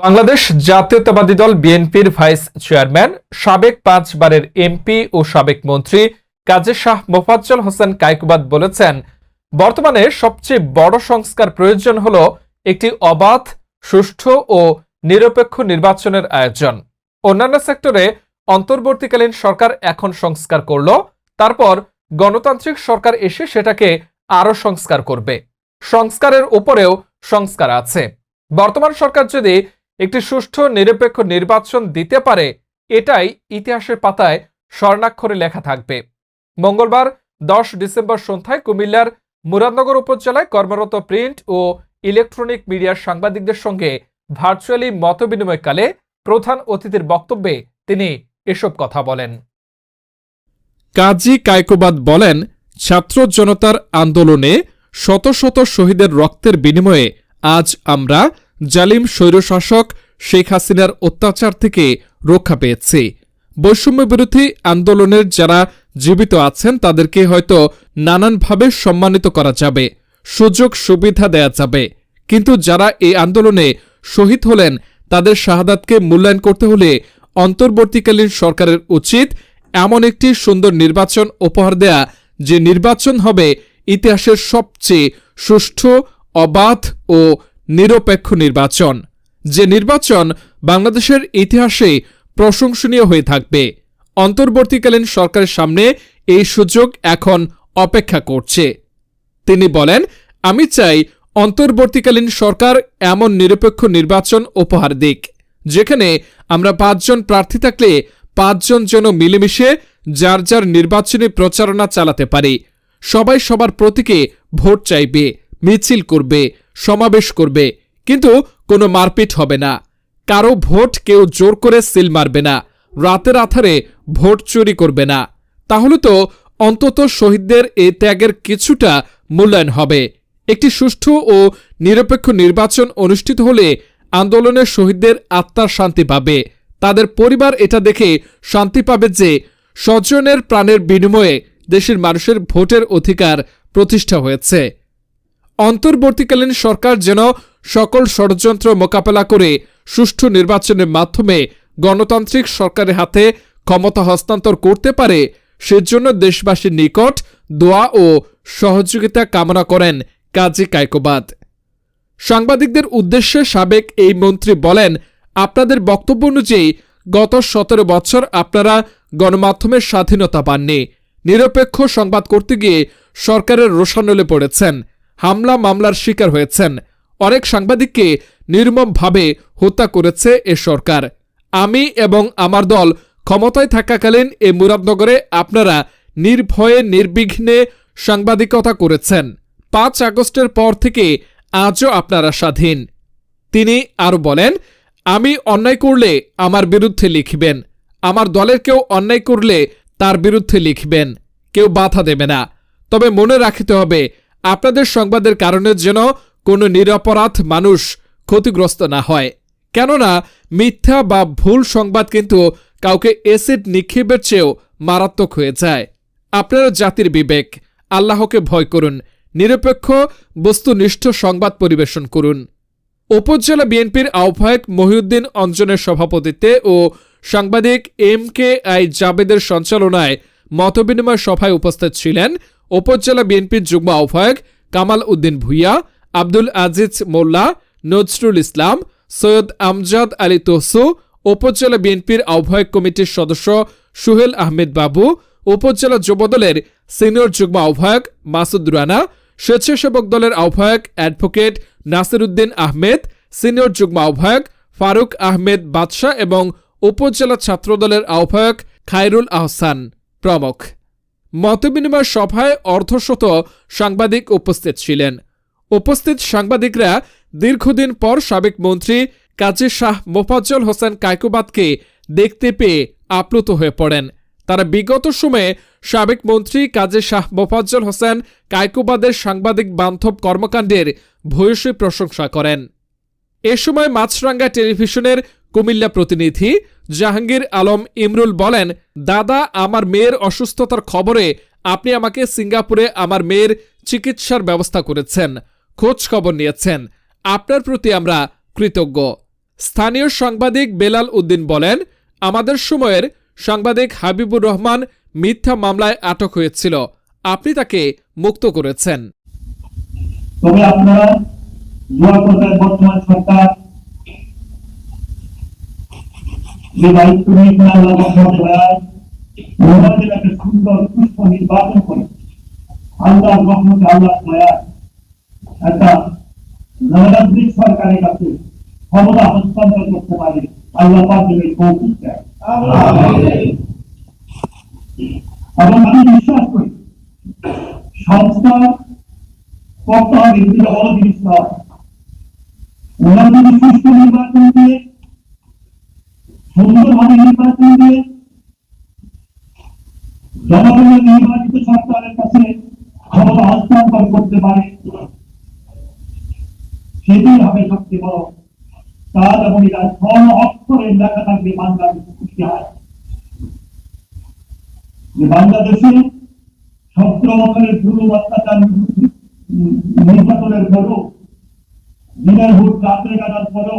বাংলাদেশ জাতীয়তাবাদী দল বিএনপির ভাইস চেয়ারম্যান, সাবেক পাঁচবারের এমপি ও সাবেক মন্ত্রী কাজী শাহ মোফাজ্জল হোসেন কায়কুবাদ বলেছেন, বর্তমানে সবচেয়ে বড় সংস্কার প্রয়োজন হল একটি অবাধ, সুষ্ঠু ও নিরপেক্ষ নির্বাচনের আয়োজন। অন্যান্য সেক্টরে অন্তর্বর্তীকালীন সরকার এখন সংস্কার করল, তারপর গণতান্ত্রিক সরকার এসে সেটাকে আরও সংস্কার করবে। সংস্কারের উপরেও সংস্কার আছে। বর্তমান সরকার যদি একটি সুষ্ঠু, নিরপেক্ষ নির্বাচন দিতে পারে, এটাই ইতিহাসের পাতায় স্বর্ণাক্ষরে লেখা থাকবে। মঙ্গলবার, দশ ডিসেম্বর সন্ধ্যায় কুমিল্লার মুরাদনগর উপজেলায় কর্মরত প্রিন্ট ও ইলেকট্রনিক মিডিয়ার সাংবাদিকদের সঙ্গে ভার্চুয়ালি মতবিনিময়কালে প্রধান অতিথির বক্তব্যে তিনি এসব কথা বলেন। কাজী কায়কোবাদ বলেন, ছাত্র জনতার আন্দোলনে শত শত শহীদের রক্তের বিনিময়ে আজ আমরা জালিম স্বৈরশাসক শেখ হাসিনার অত্যাচার থেকে রক্ষা পেয়েছে। বৈষম্য বিরোধী আন্দোলনের যারা জীবিত আছেন, তাদেরকে হয়তো নানানভাবে সম্মানিত করা যাবে, সুযোগ সুবিধা দেয়া যাবে। কিন্তু যারা এই আন্দোলনে শহীদ হলেন, তাদের শাহাদাতকে মূল্যায়ন করতে হলে অন্তর্বর্তীকালীন সরকারের উচিত এমন একটি সুন্দর নির্বাচন উপহার দেয়া, যে নির্বাচন হবে ইতিহাসের সবচেয়ে সুষ্ঠু, অবাধ ও নিরপেক্ষ নির্বাচন। যে নির্বাচন বাংলাদেশের ইতিহাসে প্রশংসনীয় হয়ে থাকবে। অন্তর্বর্তীকালীন সরকারের সামনে এই সুযোগ এখন অপেক্ষা করছে। তিনি বলেন, আমি চাই অন্তর্বর্তীকালীন সরকার এমন নিরপেক্ষ নির্বাচন উপহার দিক, যেখানে আমরা পাঁচজন প্রার্থী থাকলে পাঁচজন যেন মিলেমিশে যার যার নির্বাচনী প্রচারণা চালাতে পারি। সবাই সবার প্রতীকে ভোট চাইবে, মিছিল করবে সমাবেশ করবে। কিন্তু কোনো মারপিট হবে না। কারও ভোট কেউ জোর করে সিল মারবে না। রাতের আধারে ভোট চুরি করবে না। তাহলে তো অন্তত শহীদদের এই ত্যাগের কিছুটা মূল্যায়ন হবে। একটি সুষ্ঠু ও নিরপেক্ষ নির্বাচন অনুষ্ঠিত হলে আন্দোলনের শহীদদের আত্মার শান্তি পাবে। তাদের পরিবার এটা দেখে শান্তি পাবে যে স্বজনের প্রাণের বিনিময়ে দেশের মানুষের ভোটের অধিকার প্রতিষ্ঠা হয়েছে। অন্তর্বর্তীকালীন সরকার যেন সকল ষড়যন্ত্র মোকাবেলা করে সুষ্ঠু নির্বাচনের মাধ্যমে গণতান্ত্রিক সরকারের হাতে ক্ষমতা হস্তান্তর করতে পারে, সেজন্য দেশবাসীর নিকট দোয়া ও সহযোগিতা কামনা করেন কাজী কায়কোবাদ। সাংবাদিকদের উদ্দেশ্যে সাবেক এই মন্ত্রী বলেন, আপনাদের বক্তব্য অনুযায়ী গত সতেরো বছর আপনারা গণমাধ্যমের স্বাধীনতা পাননি। নিরপেক্ষ সংবাদ করতে গিয়ে সরকারের রোষানলে পড়েছেন। হামলা মামলার শিকার হয়েছেন। অনেক সাংবাদিককে নির্মমভাবে হত্যা করেছে এ সরকার। আমি এবং আমার দল ক্ষমতায় থাকাকালীন এ মুরাদনগরে আপনারা নির্ভয়ে, নির্বিঘ্নে সাংবাদিকতা করেছেন। পাঁচ আগস্টের পর থেকে আজও আপনারা স্বাধীন। তিনি আরও বলেন, আমি অন্যায় করলে আমার বিরুদ্ধে লিখবেন। আমার দলের কেউ অন্যায় করলে তার বিরুদ্ধে লিখবেন। কেউ বাধা দেবে না। তবে মনে রাখিতে হবে আপনাদের সংবাদের কারণে যেন কোনো নিরপরাধ মানুষ ক্ষতিগ্রস্ত না হয়। কেননা, মিথ্যা বা ভুল সংবাদ কিন্তু কাউকে এসিড নিক্ষেপের চেয়েও মারাত্মক হয়ে যায়। আপনারা জাতির বিবেক, আল্লাহকে ভয় করুন, নিরপেক্ষ, বস্তুনিষ্ঠ সংবাদ পরিবেশন করুন। উপজেলা বিএনপির আহ্বায়ক মহিউদ্দিন অঞ্জনের সভাপতিত্বে ও সাংবাদিক এম কে আই জাবেদের সঞ্চালনায় মতবিনিময় সভায় উপস্থিত ছিলেন উপজেলা বিএনপির যুগ্ম আহ্বায়ক কামাল উদ্দিন ভুইয়া, আব্দুল আজিজ মোল্লা, নজরুল ইসলাম, সৈয়দ আমজাদ আলী তহসু, উপজেলা বিএনপির আহ্বায়ক কমিটির সদস্য সুহেল আহমেদ বাবু, উপজেলা যুবদলের সিনিয়র যুগ্ম আহ্বায়ক মাসুদ রানা, স্বেচ্ছাসেবক দলের আহ্বায়ক অ্যাডভোকেট নাসিরুদ্দিন আহমেদ, সিনিয়র যুগ্ম আহ্বায়ক ফারুক আহমেদ বাদশাহ এবং উপজেলা ছাত্রদলের আহ্বায়ক খায়রুল আহসান প্রমুখ। মতবিনিময় সভায় অর্ধশত সাংবাদিক উপস্থিত ছিলেন। উপস্থিত সাংবাদিকরা দীর্ঘদিন পর সাবেক মন্ত্রী কাজী শাহ মোফাজ্জল হোসেন কায়কুবাদকে দেখতে পেয়ে আপ্লুত হয়ে পড়েন। তারা বিগত সময়ে সাবেক মন্ত্রী কাজী শাহ মোফাজ্জল হোসেন কায়কুবাদের সাংবাদিক বান্ধব কর্মকাণ্ডের ভূয়সী প্রশংসা করেন। এ সময় মাছরাঙ্গা টেলিভিশনের কুমিল্লা প্রতিনিধি জাহাঙ্গীর আলম ইমরুল বলেন, দাদা, আমার মেয়ের অসুস্থতার খবরে আপনি আমাকে সিঙ্গাপুরে আমার মেয়ের চিকিৎসার ব্যবস্থা করেছেন, খোঁজ খবর নিয়েছেন। আপনার প্রতি আমরা কৃতজ্ঞ। স্থানীয় সাংবাদিক বেলাল উদ্দিন বলেন, আমাদের সময়ের সাংবাদিক হাবিবুর রহমান মিথ্যা মামলায় আটক হয়েছিল। আপনি তাকে মুক্ত করেছেন। তবে আপনারা বর্তমান সরকার যে দায়িত্ব দয়ায় ওনাদের একটা সুন্দর পুষ্প নির্বাচন করে। আল্লাহ রহমতে আল্লাহ দয়ায় একটা নবরাত্রিক সরকারের কাছে ক্ষমতা হস্তান্তর করতে পারে। আল্লাহ পাকের কৌতুক দেয়। এবং আমি বিশ্বাস করি সংস্থা করতে হবে জিনিস নয়। সুষ্ঠু নির্বাচন দিয়ে সুন্দরভাবে নির্বাচন দিয়ে জনগণের নির্বাচিত সরকারের কাছে ক্ষমতা হস্তান্তর করতে পারে। হবে সবচেয়ে বড়। স্বর্ণ থাকবে যে বাংলাদেশে সতেরো বছরের পূর্ব অত্যাচার উম, নির্বাচনের পরও দিনের ভোট রাত্রে কাটার পরও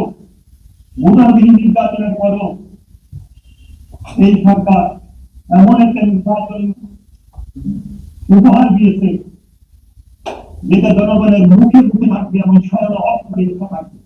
ভোটারবিহীন নির্বাচনের পরও এই সরকার এমন একটা নির্বাচন উপহার দিয়েছে, যেটা জনগণের মুখে মুখে থাকবে এবং অক্ষরে লেখা থাকবে।